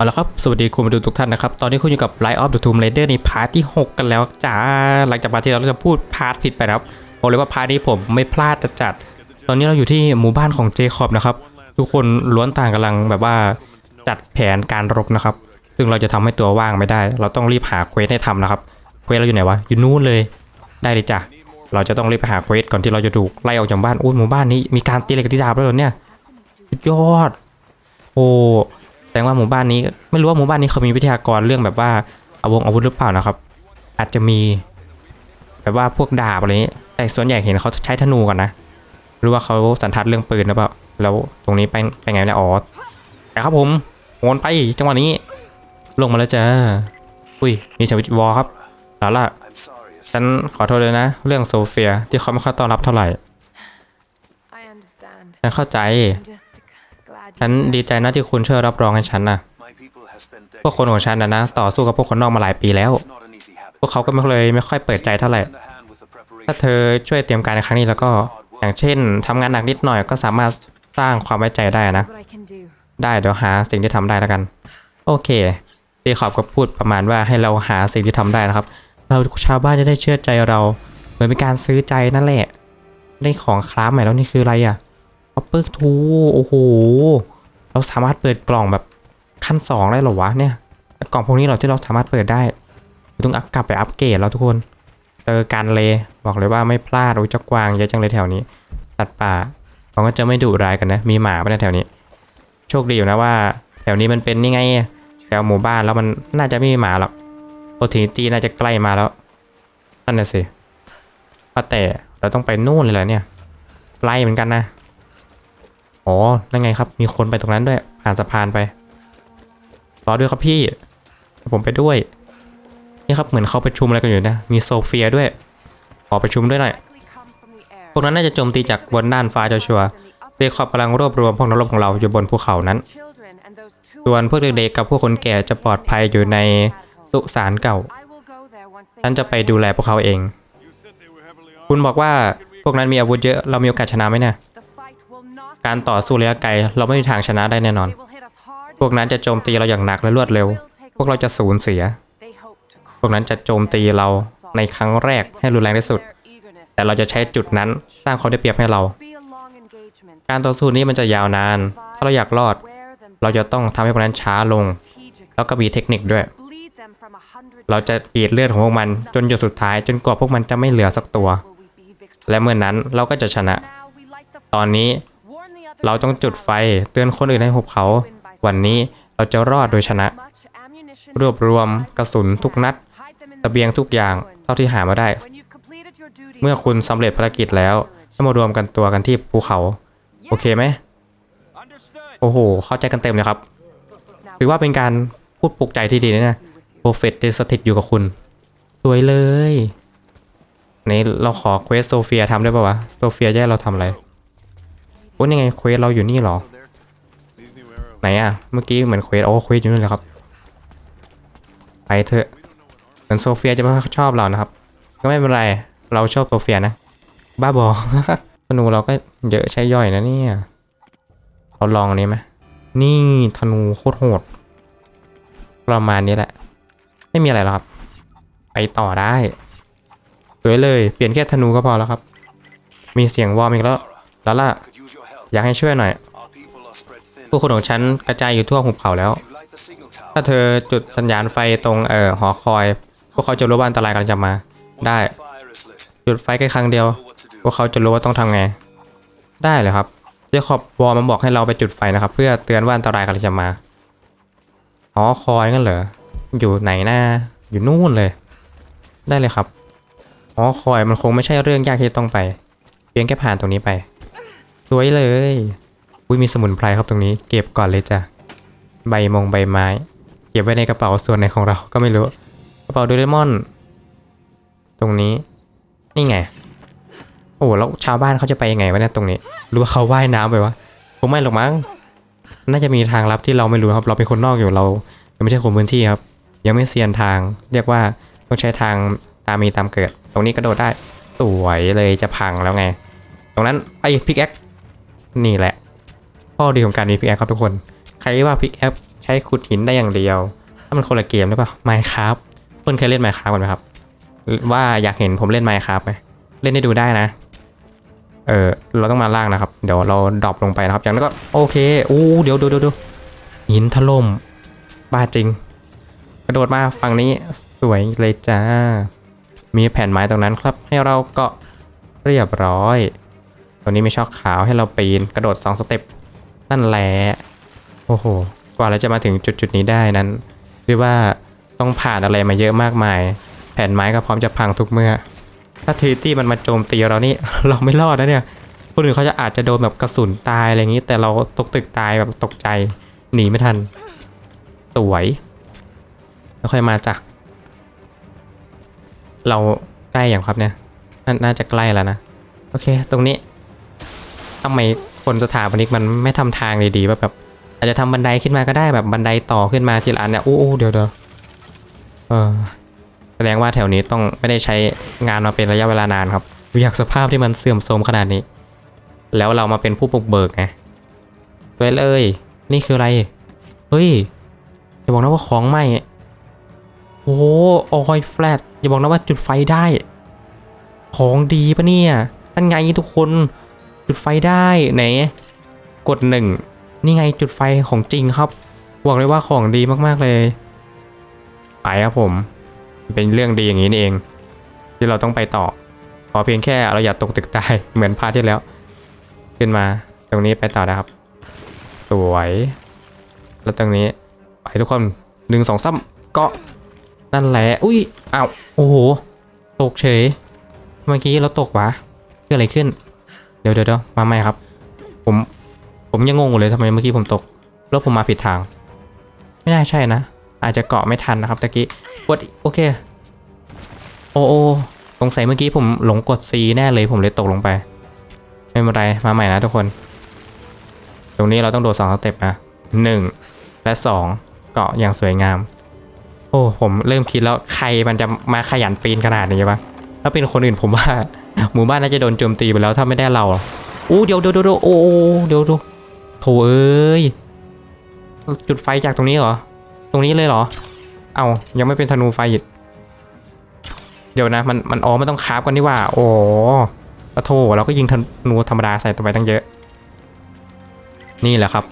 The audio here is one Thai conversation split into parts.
เอาละครับ สวัสดีคุณมาดูทุกท่านนะครับ ตอนนี้คุณอยู่กับ Light of the Tomb Raider ในพาร์ทที่ 6 กันแล้วจ้า หลังจากพาร์ทที่เราจะพูดพาร์ทผิดไปครับบอกเลยว่าพาร์ทนี้ผมไม่พลาดจะจัด ตอนนี้เราอยู่ที่หมู่บ้านของเจคอบนะครับ ทุกคนล้วนต่างกำลังแบบว่าจัดแผนการรบนะครับ ซึ่งเราจะทำให้ตัวว่างไม่ได้ เราต้องรีบหาเควสให้ทำนะครับ เควสเราอยู่ไหนวะ อยู่นู่นเลย ได้เลยจ้ะ เราจะต้องรีบไปหาเควสก่อนที่เราจะถูกไล่ออกจากบ้าน อุ้ยหมู่บ้านนี้มีการตีเหล็กตีดาบด้วเหรอเนี่ย สุดยอด โอ้ แสดงว่าหมู่บ้านนี้ไม่รู้ว่าหมู่บ้านนี้เขามีวิทยากรเรื่องแบบว่าอาวงอาวุธหรือเปล่านะครับ อาจจะมี แบบว่าพวกดาบอะไรนี้แต่ส่วนใหญ่เห็นเขาใช้ธนูก่อนนะหรือว่าเขาสันทัดเรื่องปืนหรือเปล่าแล้วตรงนี้ไปไปไงเนี่ยอ๋อแต่ครับผมโอนไปจังหวะนี้ ลงมาแล้วจ้าอุ้ยมีสวิตช์วอลครับแล้วล่ะฉันขอโทษเลยนะ เรื่องโซเฟียที่เขาไม่ค่อยต้อนรับเท่าไหร่ I understand. ฉันเข้าใจ I'm just glad ฉันดีใจนะที่คุณช่วยรับรองให้ฉันนะพวกคนของฉันนะนะต่อสู้กับพวกคนนอกมาหลายปีแล้ว พวกเขาก็ไม่เลยไม่ค่อยเปิดใจเท่าไหร่ ถ้าเธอช่วยเตรียมการในครั้งนี้แล้วก็ อย่างเช่นทำงานหนักนิดหน่อยก็สามารถสร้างความไว้ใจได้นะ ได้เดี๋ยวหาสิ่งที่ทำได้แล้วกัน โอเคตีขอบก็พูดประมาณว่าให้เราหาสิ่งที่ทำได้นะครับ เราชาวบ้านจะได้เชื่อใจเรา เหมือนเป็นการซื้อใจนั่นแหละ ได้ของคราฟใหม่แล้วนี่คืออะไรอะ อัปเปอร์ทูโอ้โห เราสามารถเปิดกล่องแบบขั้นสองได้หรอวะเนี่ย กล่องพวกนี้เราที่เราสามารถเปิดได้ต้องอัพกลับไปอัปเกรดแล้วทุกคนเจอการเลบอกเลยว่าไม่พลาดโอ้ยเจ้ากวางเยอะจังเลยแถวนี้สัตว์ป่าเขาก็จะไม่ดุร้ายกันนะ มีหมาปะในแถวนี้ โชคดีอยู่นะว่า แถวนี้มันเป็นนี่ไงแถวหมู่บ้านแล้วมันน่าจะไม่มีหมาหรอกโอทีตีน่าจะใกล้มาแล้วนั่นน่ะสิว่าแต่เราต้องไปนู่นเลยเหรอเนี่ยไล่เหมือนกันนะ อ๋อ นั่นไงครับ มีคนไปตรงนั้นด้วย ผ่านสะพานไป รอด้วยครับพี่ ผมไปด้วย นี่ครับ เหมือนเขาประชุมอะไรกันอยู่นะ มีโซเฟียด้วย ขอประชุมด้วยหน่อย พวกนั้นน่าจะโจมตีจากบนด้านฟ้าชัวร์ๆเรคอบกำลังรวบรวมพวกนักรบของเราอยู่บนภูเขานั้น ส่วนพวกเด็กๆกับพวกคนแก่จะปลอดภัยอยู่ในสุสานเก่า ฉันจะไปดูแลพวกเขาเอง คุณบอกว่าพวกนั้นมีอาวุธเยอะ เรามีโอกาสชนะไหมเนี่ย การต่อสู้ระยะไกลเราไม่มีทางชนะได้แน่นอน พวกนั้นจะโจมตีเราอย่างหนักและรวดเร็ว พวกเราจะสูญเสีย พวกนั้นจะโจมตีเราในครั้งแรกให้รุนแรงที่สุด แต่เราจะใช้จุดนั้นสร้างความได้เปรียบให้เรา การต่อสู้นี้มันจะยาวนาน ถ้าเราอยากรอด เราจะต้องทำให้พวกนั้นช้าลง แล้วก็มีเทคนิคด้วย เราจะกรีดเลือดของพวกมันจนหยดสุดท้าย จนกว่าพวกมันจะไม่เหลือสักตัว และเมื่อนนั้นเราก็จะชนะ ตอนนี้ เราต้องจุดไฟเตือนคนอื่นในหุบเขา วันนี้เราจะรอดโดยชนะ รวบรวมกระสุนทุกนัด hide them in เบียงทุกอย่างเท่าที่หามาได้ เมื่อคุณสำเร็จภารกิจแล้วให้มารวมกันตัวกันที่ภูเขา โอเคไหมโอ้โห เข้าใจกันเต็มเลยครับ ถือว่าเป็นการพูดปลุกใจที่ดีนะเนี่ยโปรเฟตจะสถิตอยู่กับคุณ สวยเลยนี่เราขอเควสโซเฟียทำได้ป่าวะ โซเฟียจะให้เราทำอะไร อ้ยยังไงเควสเราอยู่นี่หรอ ไหนอะเมื่อกี้เหมือนเควสโอ้เควสอยู่นี่นเลยครับ ไปเถอะเหมือนโซเฟียจะไม่ชอบเรานะครับ ก็ไม่เป็นไร เราชอบโซเฟียนะ บ้าบอธนูเราก็เยอะใช้ย่อยนะเนี่ยเราลองอันนี้ไหมนี่ธนูโคตรโหด ประมาณนี้แหละ ไม่มีอะไรหรอกครับ ไปต่อได้สวยเลย เปลี่ยนแค่ธนูก็พอแล้วครับ มีเสียงวอร์มอีกแล้วแล้วล่ะ อยากให้ช่วยหน่อยผู้คนของฉันกระจายอยู่ทั่วหุบเขาแล้ว ถ้าเธอจุดสัญญาณไฟตรงเอ่อหอคอย พวกเขาจะรู้ว่าอันตรายกำลังจะมา ได้ จุดไฟแค่ครั้งเดียว พวกเขาจะรู้ว่าต้องทำไง ได้เลยครับเจคอบวอมันบอกให้เราไปจุดไฟนะครับ เพื่อเตือนว่าอันตรายกำลังจะมาหอคอยงั้นเหรออยู่ไหนหน้าอยู่นู่นเลย ได้เลยครับหอคอยมันคงไม่ใช่เรื่องยากที่ต้องไป เพียงแค่ผ่านตรงนี้ไป สวยเลย อุ้ยมีสมุนไพรครับตรงนี้ เก็บก่อนเลยจ้ะ ใบมงใบไม้ เก็บไว้ในกระเป๋าส่วนไหนของเราก็ไม่รู้ กระเป๋าโดเรมอน ตรงนี้ นี่ไง โอ้แล้วชาวบ้านเขาจะไปยังไงวะเนี่ยตรงนี้ หรือว่าเขาว่ายน้ำไปวะผมไม่หรอกมั้ง น่าจะมีทางลับที่เราไม่รู้ครับ เราเป็นคนนอกอยู่เรายังไม่ใช่คนพื้นที่ครับ ยังไม่เซียนทาง เรียกว่าต้องใช้ทางตามมีตามเกิด ตรงนี้กระโดดได้ สวยเลยจะพังแล้วไง ตรงนั้นไปพิกแอค นี่แหละ ข้อดีของการมีพิกแอคครับทุกคน ใครว่าพิกแอคใช้ขุดหินได้อย่างเดียว ถ้ามันคนละเกมหรือเปล่าไมค์ครับคนเคยเล่นไมค์ครับกันไหมครับ ว่าอยากเห็นผมเล่นไมค์ครับไหมเล่นให้ดูได้นะ เออเราต้องมาล่างนะครับ เดี๋ยวเราดรอปลงไปนะครับ อย่างนั้นก็โอเคอู้เดี๋ยวดูดูดูหินถล่มบ้าจริง กระโดดมาฝั่งนี้สวยเลยจ้า มีแผ่นไม้ตรงนั้นครับ ให้เราเกาะเรียบร้อย ตรงนี้มีช่อขาวให้เราปีนกระโดด2สเต็ปนั่นแหละโอ้โหกว่าเราจะมาถึงจุดจุดนี้ได้นั้นเรียกว่าต้องผ่านอะไรมาเยอะมากมาย แผ่นไม้ก็พร้อมจะพังทุกเมื่อ ถ้าทริตี้มันมาโจมตีเรานี่ เราไม่รอดนะเนี่ยคนอื่นเขาจะอาจจะโดนแบบกระสุนตายอะไรอย่างนี้ แต่เราตกตึกตายแบบตกใจหนีไม่ทัน สวยแล้วค่อยมาจ้ะเราใกล้อย่างครับเนี่ยนน่าจะใกล้แล้วนะ โอเค ตรงนี้ ทำไมคนสถาปนิกมันไม่ทำทางดีๆว่าแบบอาจจะทำบันไดขึ้นมาก็ได้แบบบันไดต่อขึ้นมาทีละอันเนี่ยอู้อู้เดี๋ยวเดี๋ยวเออแสดงว่าแถวนี้ต้องไม่ได้ใช้งานมาเป็นระยะเวลานานครับอยากสภาพที่มันเสื่อมโทรมขนาดนี้ แล้วเรามาเป็นผู้บุกเบิกไงไปเลย นี่คืออะไร เฮ้ย อย่าบอกนะว่าของใหม่โอ้โหออยแฟลตอย่าบอกนะว่าจุดไฟได้ ของดีปะเนี่ยนั่นไงทุกคน จุดไฟได้ไหน กดหนึ่งนี่ไงจุดไฟของจริงครับบอกเลยว่าของดีมากๆเลยไปครับผม เป็นเรื่องดีอย่างนี้นี่เอง ที่เราต้องไปต่อขอเพียงแค่เราอย่าตกตึกตายเหมือนพาที่แล้ว ขึ้นมาตรงนี้ไปต่อนะครับ สวย แล้วตรงนี้ไปทุกคนหนึ่งสองสามกาะนั่นแหละอุ้ยอ้าวโอ้โหตกเฉย เมื่อกี้เราตกวะเกิดอะไรขึ้น เดี๋ยวเดี๋ยวมาใหม่ครับ ผมผมยังงงอยู่เลยทำไมเมื่อกี้ผมตกแล้วผมมาผิดทาง ไม่น่าใช่นะ อาจจะเกาะไม่ทันนะครับตะกี้กดโอเค โอโอสงสัยเมื่อกี้ผมหลงกด C แน่เลยผมเลยตกลงไป ไม่เป็นไรมาใหม่นะทุกคน ตรงนี้เราต้องโดดสองสเต็ปนะหนึ่งและสองเกาะอย่างสวยงาม โอ้ผมเริ่มคิดแล้วใครมันจะมาขยันปีนขนาดนี้ปะถ้าเป็นคนอื่นผมว่า หมู่บ้านน่าจะโดนโจมตีไปแล้วถ้าไม่ได้เราอู้เดี๋ยวเดี๋ยวเดี๋ยวโอ้เดี๋ยวดูโถเอ้ยจุดไฟจากตรงนี้เหรอ ตรงนี้เลยเหรอ เอายังไม่เป็นธนูไฟอีกเดี๋ยวนะ มันมันอ๋อไม่ต้องคราฟกันนี่ว่า โอ้ปะโถเราก็ยิงธนูธรรมดาใส่ตัวไปตั้งเยอะ นี่แหละครับ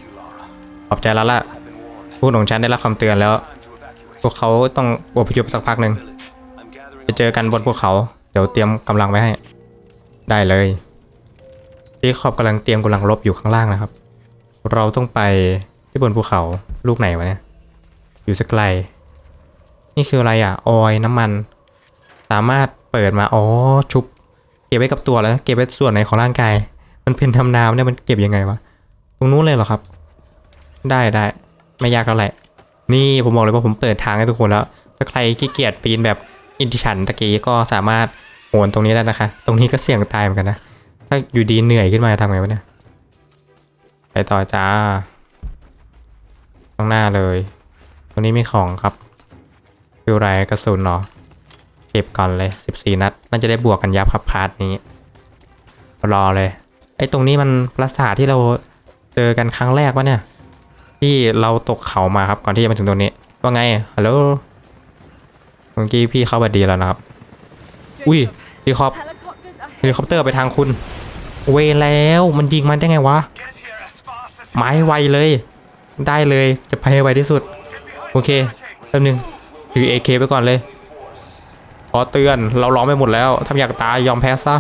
ขอบใจแล้วล่ะพูดของฉันได้รับคำเตือนแล้ว พวกเขาต้องอบพยพสักพักหนึ่งไปเจอกันบนภูเขา เดี๋ยวเตรียมกำลังไว้ให้ ได้เลยที่ขอบกำลังเตรียมกำลังรบอยู่ข้างล่างนะครับ เราต้องไปที่บนภูเขาลูกไหนวะเนี่ย อยู่สักไกล นี่คืออะไรอะ ออยน้ำมัน สามารถเปิดมา อ๋อ ชุบ เก็บไว้กับตัวแล้ว เก็บไว้ส่วนไหนของร่างกาย มันเป็นทำน้ำเนี่ยมันเก็บยังไงวะ ตรงนู้นเลยเหรอครับ ได้ได้ ไม่ยากเท่าไหร่นี่ผมบอกเลยว่าผมเปิดทางให้ทุกคนแล้ว ถ้าใครขี้เกียจปีนแบบอินทิชันตะกี้ก็สามารถ โหนตรงนี้ได้วนะคะ ตรงนี้ก็เสี่ยงตายเหมือนกันนะ ถ้าอยู่ดีเหนื่อยขึ้นมาจะทำไงวะเนี่ย ไปต่อจ้า ข้างหน้าเลย ตรงนี้มีของครับฟิวไรกระสุนเนาะเก็บก่อนเลย 14 นัดน่าจะได้บวกกันยับครับพาร์ทนี้ รอเลย ไอ้ตรงนี้มันปราสาทที่เราเจอกันครั้งแรกวะเนี่ย ที่เราตกเขามาครับก่อนที่จะมาถึงตรงนี้ ว่าไง ฮัลโหล เมื่อกี้พี่เข้าบัดดีแล้วนะครับ อุ้ยพี่คอปเฮลิคอปเตอร์ไปทางคุณ เวแล้วมันยิงมันได้ไงวะไม้ไวเลย ได้เลยจะไปให้ไวที่สุด โอเคแป๊บนึงถือ AK ไปก่อนเลยขอเตือนเราล้อมไปหมดแล้วถ้าอยากตายยอมแพ้ซะ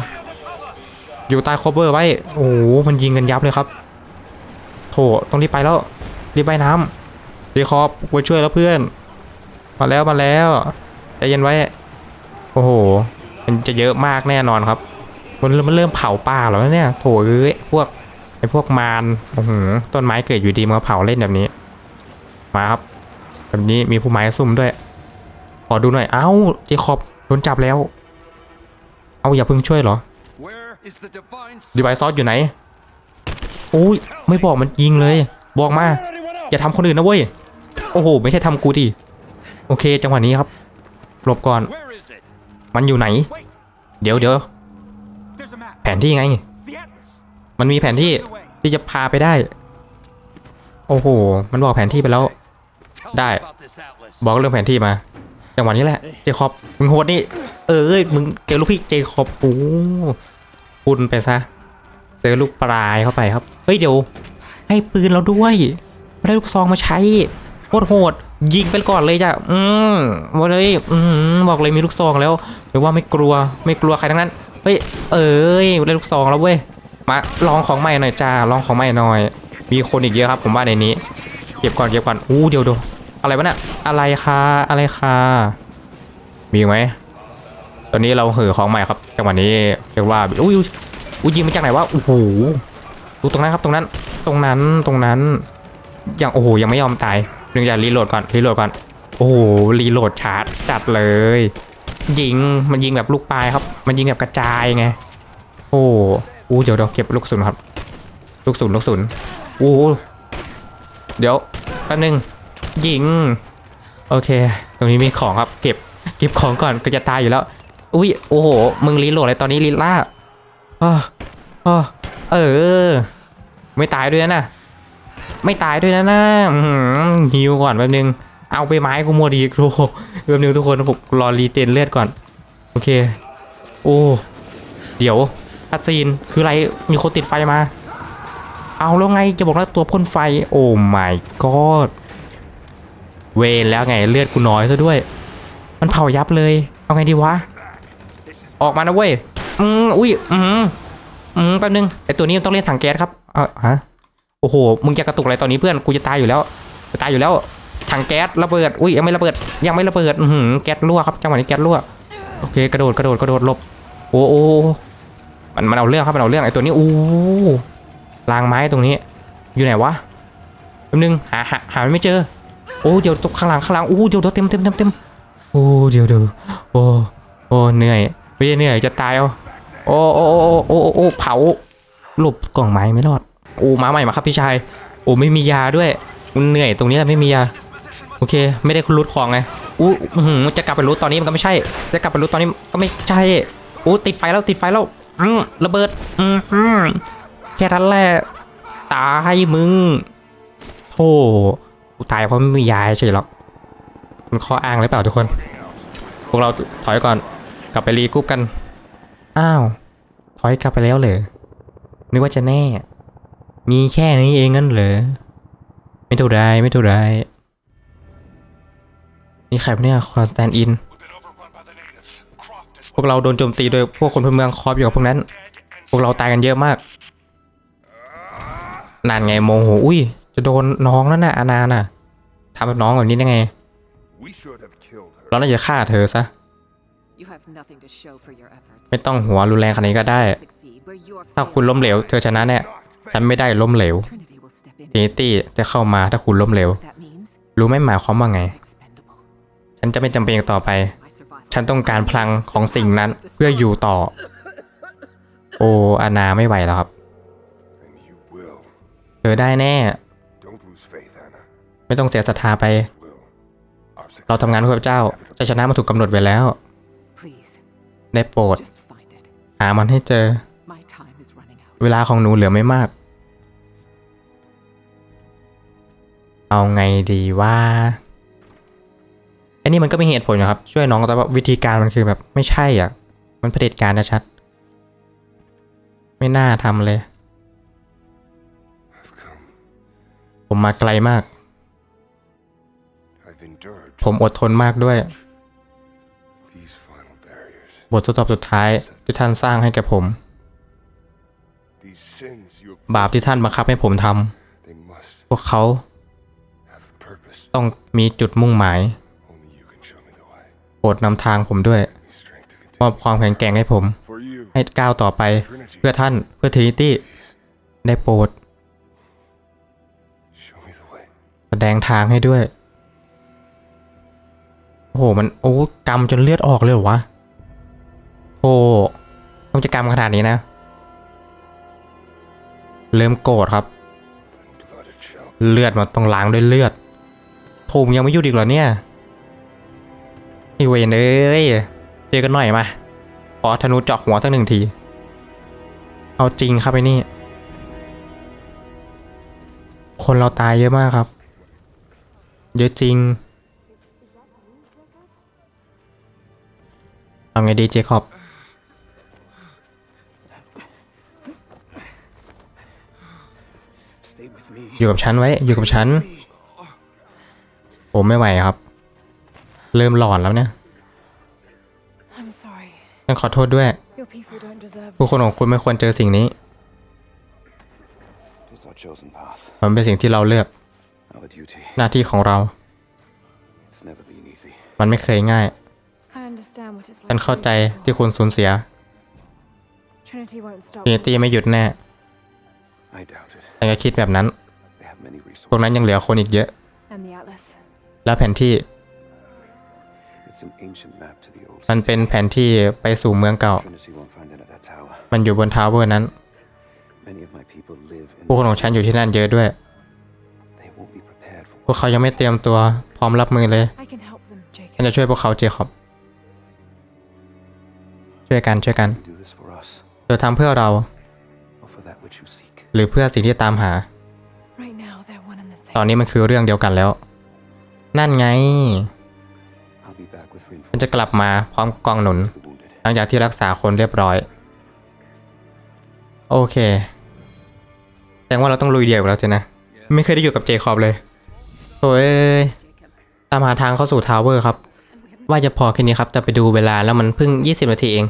อยู่ใต้คอเ v อร์ไว้โอ้โหมันยิงกันยับเลยครับโถต้องรีบไปแล้วรีบไปน้ำรีคอปไปช่วยแล้วเพื่อน มาแล้วมาแล้วใจเย็นไว้ โอ้โห มันจะเยอะมากแน่นอนครับ มันเริ่มมันเริ่มเผาป่าแล้วเนี่ยโถเอ้ยพวกไอ้พวกมารโอ้โหต้นไม้เกิดอยู่ดีมาเผาเล่นแบบนี้ มาครับ แบบนี้มีผู้ไม้ซุ่มด้วยขอดูหน่อย เอ้าเจคอบโดนจับแล้ว เอาอย่าเพิ่งช่วยเหรอดีไวซอสอยู่ไหนโอ้ยไม่บอกมันยิงเลย บอกมา อย่าทำคนอื่นนะเว้ย โอ้โห ไม่ใช่ทำกูดิ โอเค จังหวะนี้ครับหลบก่อน มันอยู่ไหน เดี๋ยวเดี๋ยวแผนที่ไง มันมีแผนที่ที่จะพาไปได้ โอ้โห มันบอกแผนที่ไปแล้ว Tell Die. me about this atlas. บอกเรื่องแผนที่มา จังหวะนี้แหละ เจคอบ มึงโหดนี่ เออเอ้ย มึงเจอลูกพี่เจคอบโอ้คุณไปซะ เจอลูกปลายเข้าไปครับ เฮ้ยเดี๋ยว ให้ปืนเราด้วยไม่ได้ลูกซองมาใช้โคตรโหด ยิงไปก่อนเลยจ้ะ อืมบอกเลยอืมบอกเลยมีลูกซองแล้วหรือว่าไม่กลัวไม่กลัวใครทั้งนั้น เฮ้ย เอ้ยได้ลูกซองแล้วเว้ย มาลองของใหม่หน่อยจ้า ลองของใหม่หน่อย มีคนอีกเยอะครับ ผมว่าในนี้ เก็บก่อนเก็บก่อน อู้เดี๋ยวเดี๋ยวอะไรวะเนี่ยอะไรคะอะไรคะมีไหม ตอนนี้เราเห่อของใหม่ครับจังหวะนี้เรียกว่าอุ้ยอุ้ยอุ้ยยิงมาจากไหนวะ โอ้โห ดูตรงนั้นครับตรงนั้น ตรงนั้น ตรงนั้น ยังโอ้โหยังไม่ยอมตาย หนึ่งอย่ารีโหลดก่อนรีโหลดก่อน โอ้โหรีโหลดชาร์จจัดเลย ยิงมันยิงแบบลูกปลายครับ มันยิงแบบกระจายไง โอ้อู้เดี๋ยวเดี๋ยวเก็บลูกศูนย์ครับ ลูกศูนย์ลูกศูนย์อู้เดี๋ยวแป๊บนึงยิง โอเค ตรงนี้มีของครับ เก็บเก็บของก่อนก็จะตายอยู่แล้ว อุ้ยโอ้โหมึงรีโหลดอะไรตอนนี้ลิล่าอ้ออ้อเออ ไม่ตายด้วยนะ ไม่ตายด้วยนะนะฮิวก่อนแป๊บนึง เอาไปไม้กูหมดอีกโอ้แป๊บนึงทุกคนผมรอรีเจนเลือดก่อน โอเค โอ้ เดี๋ยวคัสซีนคืออะไร มีคนติดไฟมา เอาแล้วไงจะบอกว่าตัวพ่นไฟ โอ้ my god เวนแล้วไงเลือดกูน้อยซะด้วย มันเผายับเลย เอาไงดีวะ ออกมานะเว้ย อืม อุ้ย อืม อืม แป๊บนึงไอตัวนี้มันต้องเล่นถังแก๊สครับ เออฮะ โอ้โห มึงจะกระตุกอะไรตอนนี้เพื่อน กูจะตายอยู่แล้วจะตายอยู่แล้ว ถังแก๊สระเบิด อุ้ยยังไม่ระเบิด ยังไม่ระเบิด อือหือแก๊สรั่วครับ จังหวะนี้แก๊สรั่ว โอเค กระโดด กระโดด กระโดด หลบ โอ้โอ้มัน มันเอาเรื่องครับ มันเอาเรื่องไอ้ตัวนี้ อู้รางไม้ตรงนี้ อยู่ไหนวะแป๊บนึง หา หา หาไม่เจอ โอ้เดี๋ยวตกข้างหลัง ข้างหลังโอ้เดี๋ยวเดี๋ยวเต็มเต็มเต็มเต็มโอ้เดี๋ยวเดี๋ยวโอ้โอ้เหนื่อยไม่ใช่เหนื่อย จะตายเอาโอ้โอ้โอ้โอ้โอ้โอ้เผา หลบกล่องไม้ไม่รอด โอ้มาใหม่มาครับพี่ชาย โอ้ไม่มียาด้วยมันเหนื่อยตรงนี้แหละไม่มียา โอเค ไม่ได้คุณรูดของไงอู้หจะกลับไปรูดตอนนี้มันก็ไม่ใช่ จะกลับไปรูดตอนนี้ก็ไม่ใช่โอ้ติดไฟแล้วติดไฟแล้วอืมระเบิดอืมอืแค่นั้นแหละตายมึงโธ่กูตายเพราะไม่มียาเฉยหรอก มันข้ออ้างหรือเปล่าทุกคน พวกเราถอยก่อน กลับไปรีกรุ๊ปกัน อ้าว ถอยกลับไปแล้วเหรอนึกว่าจะแน่ มีแค่นี้เองงั้นเหรอ ไม่เท่าไรไม่เท่าไรนี่ใครเนี่ยคอนสแตนอิน พวกเราโดนโจมตีโดยพวกคนพื้นเมืองคอบอยู่กับพวกนั้น พวกเราตายกันเยอะมาก นานไงโมโหอุ้ย จะโดนน้องนั่นน่ะอานาน่ะทำแบบน้องแบบนี้ได้ไง เราน่าจะฆ่าเธอซะ ไม่ต้องหัวรุนแรงขนาดนี้ก็ได้ ถ้าคุณล้มเหลว เธอชนะแน่ ฉันไม่ได้ล้มเหลว Trinity will step in. เนตี้จะเข้ามาถ้าคุณล้มเหลว What that means? รู้ไหมหมายความว่าไง Expendable. ฉันจะไม่จำเป็นอีกต่อไป My survival. ฉันต้องการพลังของสิ่งนั้นเพื่ออยู่ต่อ โออานาไม่ไหวแล้วครับ And you will. เธอได้แน่ Don't lose faith, Anna. ไม่ต้องเสียศรัทธาไป Will. Our เราทำงานเพื่อพระเจ้าชัยชนะมาถูกกำหนดไว้แล้ว Please, ได้โปรด just find it. หามันให้เจอ My time is running out. เวลาของหนูเหลือไม่มาก เอาไงดีว่าไอ้นี่มันก็มีเหตุผลนะครับ ช่วยน้องแต่ว่าวิธีการมันคือแบบไม่ใช่อะ มันเผด็จการนะชัดไม่น่าทำเลย I've come. ผมมาไกลมาก I've endured ผมอดทนมากด้วย these final barriers. บททดสอบสุดท้ายที่ท่านสร้างให้แก่ผม These sins you have บาปที่ท่านบังคับให้ผมทำ they must พวกเขา have a purpose. ต้องมีจุดมุ่งหมาย Only you can show me the way. โปรดนำทางผมด้วย Give me strength to มอบ continue. ความแข็งแกร่งให้ผม For you, ให้ก้าวต่อไป Trinity. เพื่อท่านเพื่อทรินิตี้ Please ได้โปรด show me the way. แสดงทางให้ด้วย โอ้โห มันโอ้กำจนเลือดออกเลยเหรอวะโอ้ต้องจะกำขนาดนี้นะ เริ่มโกรธครับ And blood it shall เลือดมันต้องล้างด้วยเลือด โถมงยังไม่หยุดอีกเหรอเนี่ยไอเวนเอ้ยเจอกันหน่อยมาขอธนูเจาะหัวสักหนึ่งที เอาจริงครับไอ้นี่ คนเราตายเยอะมากครับ เยอะจริง เอาไงดีเจคอบอยู่กับฉันไว้ อยู่กับฉัน ผมไม่ไหวครับ เริ่มหลอนแล้วเนี่ย I'm sorry. ฉันขอโทษด้วย Your people don't deserve ผู้คนของคุณไม่ควรเจอสิ่งนี้ It is our chosen path, มันเป็นสิ่งที่เราเลือก our duty. หน้าที่ของเรา It's never been easy. มันไม่เคยง่าย I understand what it's ฉัน like. เข้าใจที่คุณสูญเสีย Trinity won't stop. ทีนิตี้ไม่หยุดแน่ I doubt it. ฉันก็คิดแบบนั้น They have many พวกนั้น resources. ยังเหลือคนอีกเยอะ And the Atlas. แล้วแผนที่ It's an ancient map to the old มัน city. เป็นแผนที่ไปสู่เมืองเก่า Trinity won't find it at that tower. มันอยู่บนทาวเวอร์นั้น Many of my people live in ผู้คนของฉันอยู่ที่นั่นเยอะด้วย They won't be prepared for พวกเขายังไม่เตรียมตัวพร้อมรับมือเลย I can help them, Jacob. ฉันจะช่วยพวกเขาเจคอบ ช่วยกันช่วยกัน do this for us เธอทำเพื่อเรา or for that which you seek. หรือเพื่อสิ่งที่ตามหา Right now, they're one and the ตอน same. นี้มันคือเรื่องเดียวกันแล้ว นั่นไง I'll be back with ฉันจะกลับมาพร้อมกองหนุน หลังจากที่รักษาคนเรียบร้อย โอเคแสดงว่าเราต้องลุยเดี่ยวแล้วสินะ ไม่เคยได้อยู่กับเจคอบเลยโอ้ยตามหาทางเข้าสู่ทาวเวอร์ครับ ว่าจะพอแค่นี้ครับ แต่ไปดูเวลาแล้วมันเพิ่ง 20 นาทีเอง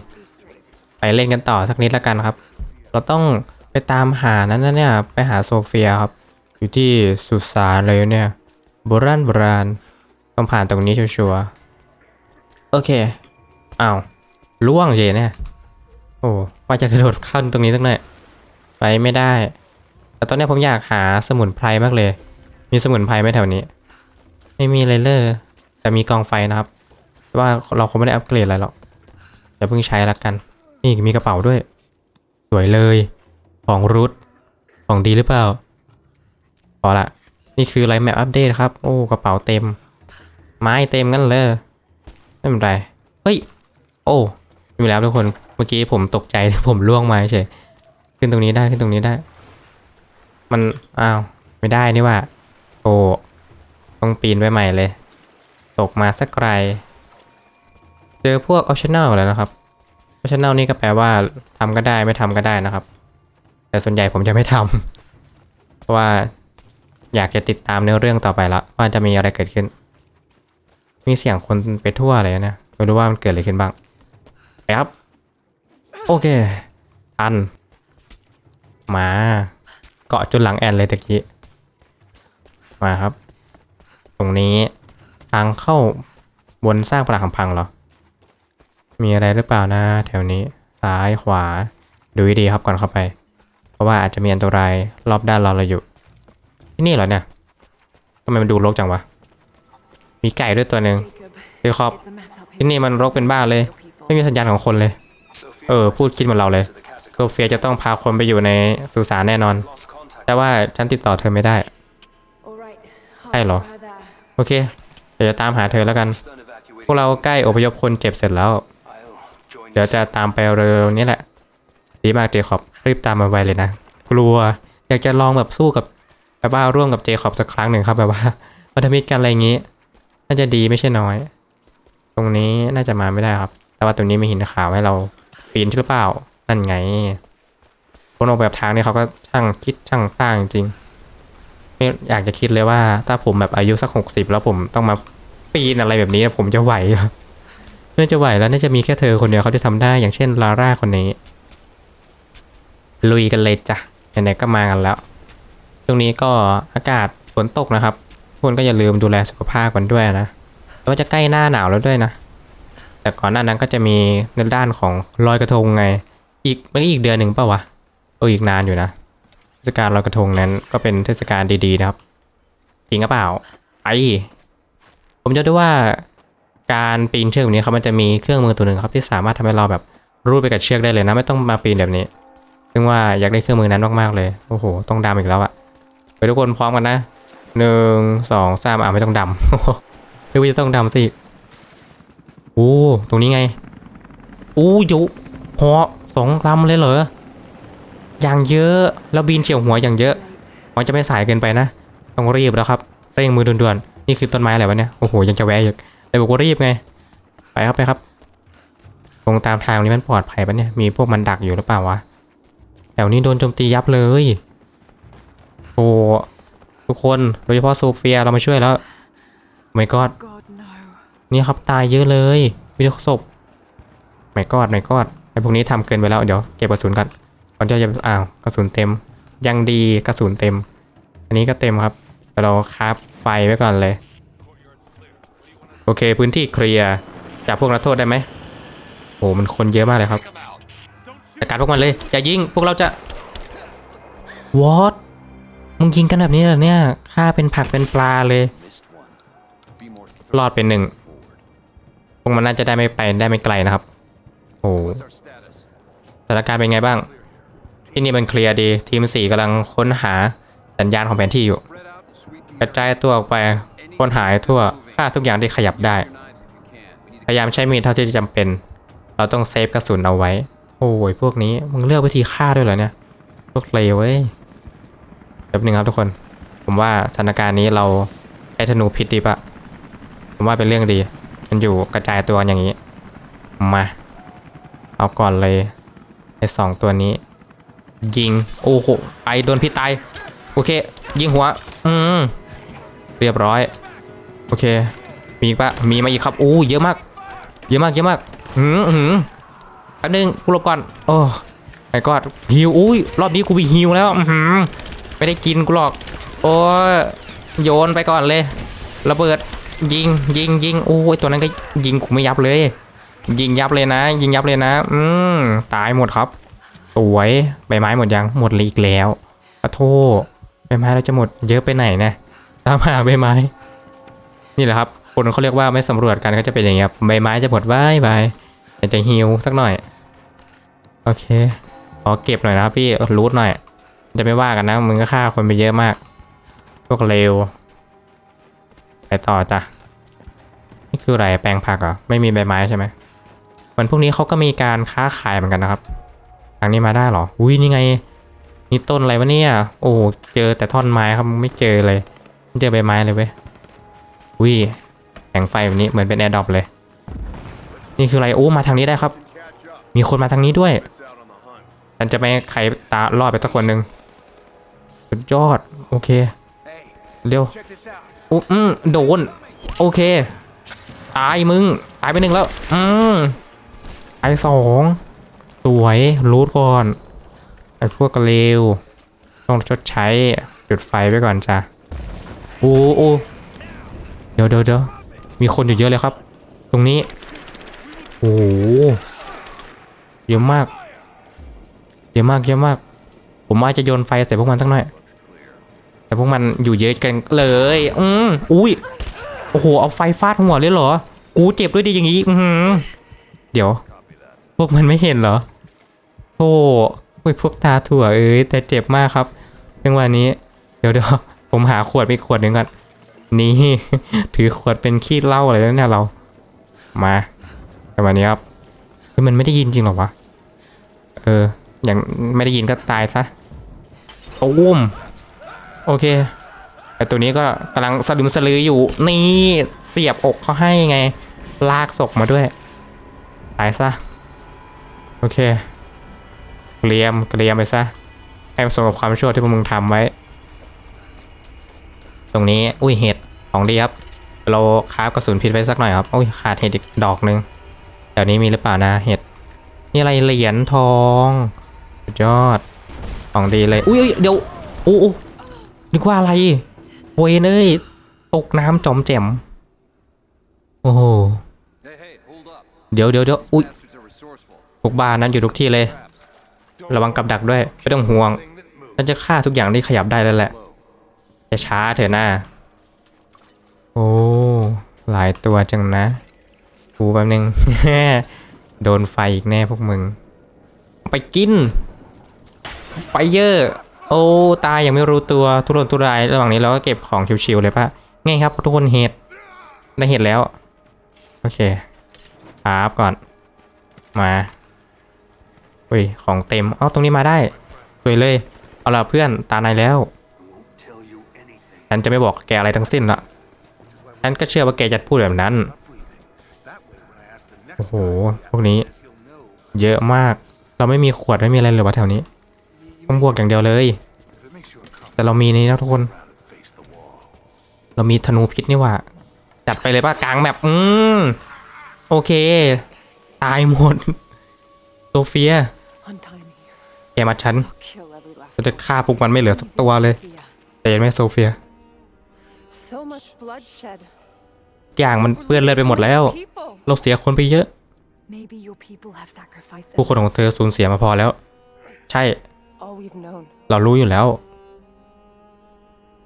ไปเล่นกันต่อสักนิดละกันครับ เราต้องไปตามหานั้นนะเนี่ย ไปหาโซเฟียครับ อยู่ที่สุสานเลยเนี่ย โบราณโบราณต้องผ่านตรงนี้ชัวร์ๆโอเคอ้าวล่วงเจเนี่ยโอ้ว่าจะกระโดดเข้าตรงนี้สักหน่อยไปไม่ได้ แต่ตอนนี้ผมอยากหาสมุนไพรมากเลย มีสมุนไพรไหมแถวนี้ ไม่มีเลยเลยแต่มีกองไฟนะครับ ว่าเราคงไม่ได้อัปเกรดอะไรหรอกเดี๋ยวเพิ่งใช้ละกัน นี่มีกระเป๋าด้วย สวยเลย ของรุดของดีหรือเปล่าพอละ นี่คือไลแมปอัปเดตครับ โอ้กระเป๋าเต็ม ไม้เต็มงั้นเลยไม่เป็นไร เฮ้ย โอ้มีแล้วทุกคน เมื่อกี้ผมตกใจผมล่วงมาเฉย ขึ้นตรงนี้ได้ขึ้นตรงนี้ได้ มัน อ้าว ไม่ได้นี่ว่า โอ้ต้องปีนไปใหม่เลย ตกมาสักไกล เจอพวก optional แล้วนะครับ optional นี่ก็แปลว่าทำก็ได้ไม่ทำก็ได้นะครับ แต่ส่วนใหญ่ผมจะไม่ทำเพราะว่า อยากจะติดตามเนื้อเรื่องต่อไปละว่าจะมีอะไรเกิดขึ้น มีเสียงคนไปทั่วเลยนะไม่รู้ว่ามันเกิดอะไรขึ้นบ้างไปครับ โอเคทัน มา เกาะจนหลังแอนเลยตะกี้ มาครับ ตรงนี้ทางเข้าบนสร้างปรักหักพังเหรอ มีอะไรหรือเปล่านะแถวนี้ ซ้ายขวา ดูดีครับก่อนเข้าไป เพราะว่าอาจจะมีอันตรายรอบด้านเราเราอยู่ ที่นี่เหรอเนี่ยทำไมมันดูรกจังวะ มีไก่ด้วยตัวหนึ่งเฮ้ยครับที่นี่มันรกเป็นบ้าเลย ไม่มีสัญญาณของคนเลย เออ พูดคิดเหมือนเราเลยโซเฟียจะต้องพาคนไปอยู่ในสุสานแน่นอน แต่ว่าฉันติดต่อเธอไม่ได้ใช่เหรอ โอเค เดี๋ยวจะตามหาเธอแล้วกัน พวกเราใกล้อพยพคนเจ็บเสร็จแล้ว เดี๋ยวจะตามไปเร็วนี้แหละ ดีมากเจคอบรีบตามมาไวเลยนะ กลัวอยากจะลองแบบสู้กับ แบบว่าร่วมกับเจคอบสักครั้งหนึ่งครับแบบว่าพันธมิตรกันอะไรอย่างนี้ น่าจะดีไม่ใช่น้อย ตรงนี้น่าจะมาไม่ได้ครับ แต่ว่าตรงนี้มีหินขาวให้เราปีนหรือเปล่านั่นไงคนออกแบบทางนี่เขาก็ช่างคิดช่างสร้างจริงไม่อยากจะคิดเลยว่า ถ้าผมแบบอายุสักหกสิบแล้วผมต้องมาปีนอะไรแบบนี้ผมจะไหวเหรอน่าจะไหวแล้วน่าจะมีแค่เธอคนเดียวเขาที่ทำได้อย่างเช่นลาร่าคนนี้ ลุยกันเลยจ้ะไหนๆก็มากันแล้ว ตรงนี้ก็อากาศฝนตกนะครับทุกคนก็อย่าลืมดูแลสุขภาพกันด้วยนะแล้วาจะใกล้หน้าหนาวแล้วด้วยนะ แต่ก่อนหน้านั้นก็จะมีในด้านของลอยกระทงไง อีกไม่อีกเดือนหนึ่งเปล่าวะโอ้อีกนานอยู่นะเทศกาลลอยกระทงนั้นก็เป็นเทศกาลดีๆนะครับจริงหรือเปล่าไอผมจะดูว่าการปีนเชือกแบบนี้ครับมันจะมีเครื่องมือตัวหนึ่งครับที่สามารถทำให้เราแบบรูดไปกับเชือกได้เลยนะ ไม่ต้องมาปีนแบบนี้ ซึ่งว่าอยากได้เครื่องมือนั้นมากๆเลย โอ้โห ต้องดำอีกแล้วอะ ไปทุกคนพร้อมกันนะหนึ่งสองสามอะไม่ต้องดำหรือว่าจะต้องดำสิโอ้ตรงนี้ไงโอ้ยุหอสองลำเลยเหรออย่างเยอะแล้วบินเฉียวหัวอย่างเยอะ มันจะไม่สายเกินไปนะ ต้องรีบแล้วครับเร่งมือด่วนนี่คือต้นไม้อะไรวะเนี่ยโอ้โหยังจะแวะอีกไอ้บอกว่ารีบไง ไปครับไปครับลงตามทางนี้มันปลอดภัยปะเนี่ยมีพวกมันดักอยู่หรือเปล่าวะแถวนี้โดนโจมตียับเลย อ้ทุกคนโดยเฉพาะโซเฟียเรามาช่วยแล้วไม่กอดนี่ครับตายเยอะเลยมีแต่ศพไม่กอดไม่กอดไอพวกนี้ทำเกินไปแล้วเดี๋ยวเก็บกระสุนกันก่อนที่จะอ้าวกระสุนเต็ม ยังดีกระสุนเต็ม อันนี้ก็เต็มครับเดี๋ยวเราคราฟไฟไว้ก่อนเลย โอเคพื้นที่เคลียร์จับพวกนักโทษได้ไหมโอ้มันคนเยอะมากเลยครับจัดการพวกมันเลยอย่ายิงพวกเราจะวอต มึงยิงกันแบบนี้เหรอเนี่ยฆ่าเป็นผักเป็นปลาเลย รอดเป็นหนึ่งพวกมันน่าจะได้ไม่ไปได้ไม่ไกลนะครับ โอ้สถานการณ์เป็นไงบ้าง ที่นี่มันเคลียร์ดี ทีมสี่กำลังค้นหาสัญญาณของแผนที่อยู่ กระจายตัวออกไปค้นหาทั่วฆ่าทุกอย่างที่ขยับได้ พยายามใช้มีดเท่าที่จำเป็น เราต้องเซฟกระสุนเอาไว้ โอ้ยพวกนี้มึงเลือกวิธีฆ่าด้วยเหรอเนี่ย พวกเลวเว้ย แป๊บนึงครับทุกคน ผมว่าสถานการณ์นี้เราใช้ธนูพิษดีปะผมว่าเป็นเรื่องดี มันอยู่กระจายตัวอย่างนี้ มา เอาก่อนเลยไอ้สองตัวนี้ ยิง โอ้โหไปโดนพิษตาย โอเค ยิงหัว อืม เรียบร้อย โอเค มีอีกปะมีมาอีกครับ อู้เยอะมาก เยอะมาก เยอะมากหืมหืมแป๊บนึงกูหลบก่อน โอ้ไอ้กอดฮิว อุ้ย รอบนี้กูมีฮิวแล้ว อือหือ ไม่ได้กินกูหรอก โอ้ยโยนไปก่อนเลยระเบิดยิงยิงยิงโอ้ยตัวนั้นก็ยิงกูไม่ยับเลย ยิงยับเลยนะ ยิงยับเลยนะ อืมตายหมดครับสวยใบไม้หมดยังหมดเลยอีกแล้วขอโทษใบไม้เราจะหมดเยอะไปไหนนะตามหาใบไม้ นี่แหละครับคนเขาเรียกว่าไม่สำรวจกันก็จะเป็นอย่างเงี้ยครับใบไม้จะหมดบายบายอยากจะฮิวสักหน่อย โอเคขอเก็บหน่อยนะพี่รูทหน่อย จะไม่ว่ากันนะมึงก็ฆ่าคนไปเยอะมาก พวกเลวไปต่อจ้ะนี่คืออะไรแปลงผักเหรอไม่มีใบไม้ใช่ไหมเหมือนพวกนี้เขาก็มีการค้าขายเหมือนกันนะครับทางนี้มาได้เหรออุ้ยนี่ไงนี่ต้นอะไรวะเนี่ยโอ้เจอแต่ท่อนไม้ครับไม่เจอเลยไม่เจอใบไม้เลยเว้ยอุ้ยแสงไฟแบบนี้เหมือนเป็นแอร์ดรอปเลย นี่คืออะไรโอ้มาทางนี้ได้ครับ มีคนมาทางนี้ด้วย ฉันจะไม่ใครตารอดไปสักคนหนึ่งสุดยอด โอเค เร็วอุ๊อืมโดน โอเค ตายมึง ตายไปหนึ่งแล้ว อืมตายสองสวยรูทก่อน ไอ้พวกเลว ต้องชดใช้ จุดไฟไว้ก่อนจ้ะโอ้โอ้เดี๋ยวเดี๋ยวเดี๋ยวมีคนอยู่เยอะเลยครับ ตรงนี้ โอ้โหเยอะมาก ยอะมากเยอะมาก ผมว่าจะโยนไฟใส่พวกมันสักหน่อย แต่พวกมันอยู่เยอะกันเลย อืมอุ้ย โอ้โห เอาไฟฟาดหัวเลยเหรอ กูเจ็บด้วยดิอย่างงี้ อืเดี๋ยว พวกมันไม่เห็นเหรอโอ้โอ้ยพวกตาถั่วเอ้ยแต่เจ็บมากครับจังหวะนี้ เดี๋ยวเดี๋ยวผมหาขวดไปขวดหนึ่งก่อน นี่ ถือขวดเป็นขี้เหล้าอะไรแล้วเนี่ยเรา มาจังหวะนี้ครับเฮ้ยมันไม่ได้ยินจริงเหรอวะ เออ อย่างไม่ได้ยินก็ตายซะตุ้มโอเคไอตัวนี้ก็กำลังสลึมสลืออยู่นี่เสียบอกเขาให้ไง ลากศพมาด้วยตายซะโอเคเกลียมเกลียมไปซะให้ประสบกับความชั่วที่พวกมึงทำไว้ ตรงนี้อุ้ยเห็ดของดีครับ เราคราฟกระสุนพิษไว้สักหน่อยครับอุ้ยขาดเห็ดอีกดอกหนึ่งแถวนี้มีหรือเปล่านะเห็ดนี่อะไรเหรียญทอง สุดยอดของดีเลย อุ้ยอุ๊ยเดี๋ยวอู้อู้นึกว่าอะไรโวยเอ้ยตกน้ำจอมแจมโอ้โหเดี๋ยวเดี๋ยวเดี๋ยวอุ้ยพวกบ้านนั้นอยู่ทุกที่เลย ระวังกับดักด้วยไม่ต้องห่วงฉันจะฆ่าทุกอย่างที่ขยับได้แล้วแหละจะช้าเถอะหน้าโอ้หลายตัวจังนะกูแป๊บนึงโดนไฟอีกแน่พวกมึง ไปกิน ไฟเยอร์โอ้ตายยังไม่รู้ตัวทุรนทุรายระหว่างนี้เราก็เก็บของชิวๆเลยปะง่ายครับทุกคนเห็ดได้เห็ดแล้ว โอเคครับก่อน มาอุ้ยของเต็มเอ้าตรงนี้มาได้สวยเลย เอาล่ะเพื่อนตาในแล้วฉันจะไม่บอกแกอะไรทั้งสิ้นละฉันก็เชื่อว่าแกจะพูดแบบนั้นโอ้โหพวกนี้ เยอะมากเราไม่มีขวดไม่มีอะไรเลยวะแถวนี้ ต้องบวกอย่างเดียวเลย แต่เรามีนี่นะทุกคน เรามีธนูพิษนี่หว่า จัดไปเลยป่ะกลางแบบอืมโอเค ตายหมดโซเฟีย Untie me. แกมาฉัน Kill every last จะฆ่าพวกมันไม่เหลือสักตัวเลย Sophia. แต่เห็นไหมโซเฟีย So much bloodshed. อย่างมันเปื้อนเลือดไปหมดแล้ว People. เราเสียคนไปเยอะ Maybe your people have sacrificed ผู้คนของเธอสูญเสียมาพอแล้ว ใช่ all we've known. เรารู้อยู่แล้ว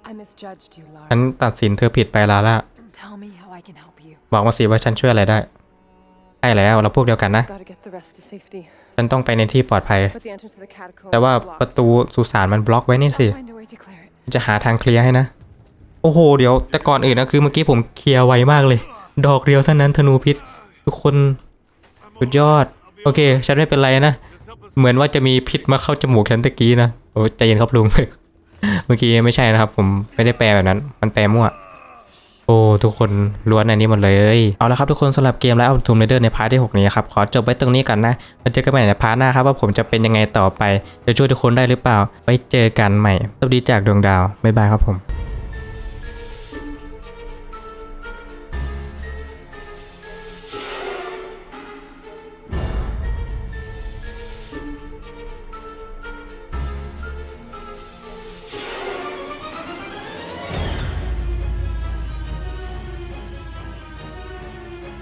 I misjudged you, ฉัน Lara. ตัดสินเธอผิดไปลาล่า Tell me how I can help you. บอกมาสิว่าฉันช่วยอะไรได้ใช่แล้วเราพวกเดียวกันนะ Gotta get the rest to safety. ฉันต้องไปในที่ปลอดภัย But the entrance to the catacombs แต่ว่า is ประ blocked. ตูสุสานมันบล็อกไว้นี่สิ I'll find a way to clear it. จะหาทางเคลียร์ให้นะ โอ้โห เดี๋ยวแต่ก่อนอื่นนะคือเมื่อกี้ผมเคลียร์ไวมากเลย ดอกเดียวเท่านั้นธนูพิษ ทุกคนสุดยอด โอเค ฉันไม่เป็นไรนะ เหมือนว่าจะมีพิษมาเข้าจมูกฉันตะกี้นะโอ้ใจเย็นครับลุง เมื่อกี้ไม่ใช่นะครับ ผมไม่ได้แปลแบบนั้น มันแปลมั่ว โอ้ทุกคนล้วนอันนี้หมดเลย เอาละครับทุกคนสำหรับเกมแล้วเอาทูมเรเดอร์ในพาร์ทที่ 6 นี้ครับ ขอจบไว้ตรงนี้กันนะมาเจอกันใหม่ในพาร์ทหน้าครับว่าผมจะเป็นยังไงต่อไป จะช่วยทุกคนได้หรือเปล่าไว้เจอกันใหม่สวัสดีจากดวงดาวบ๊ายบายครับผม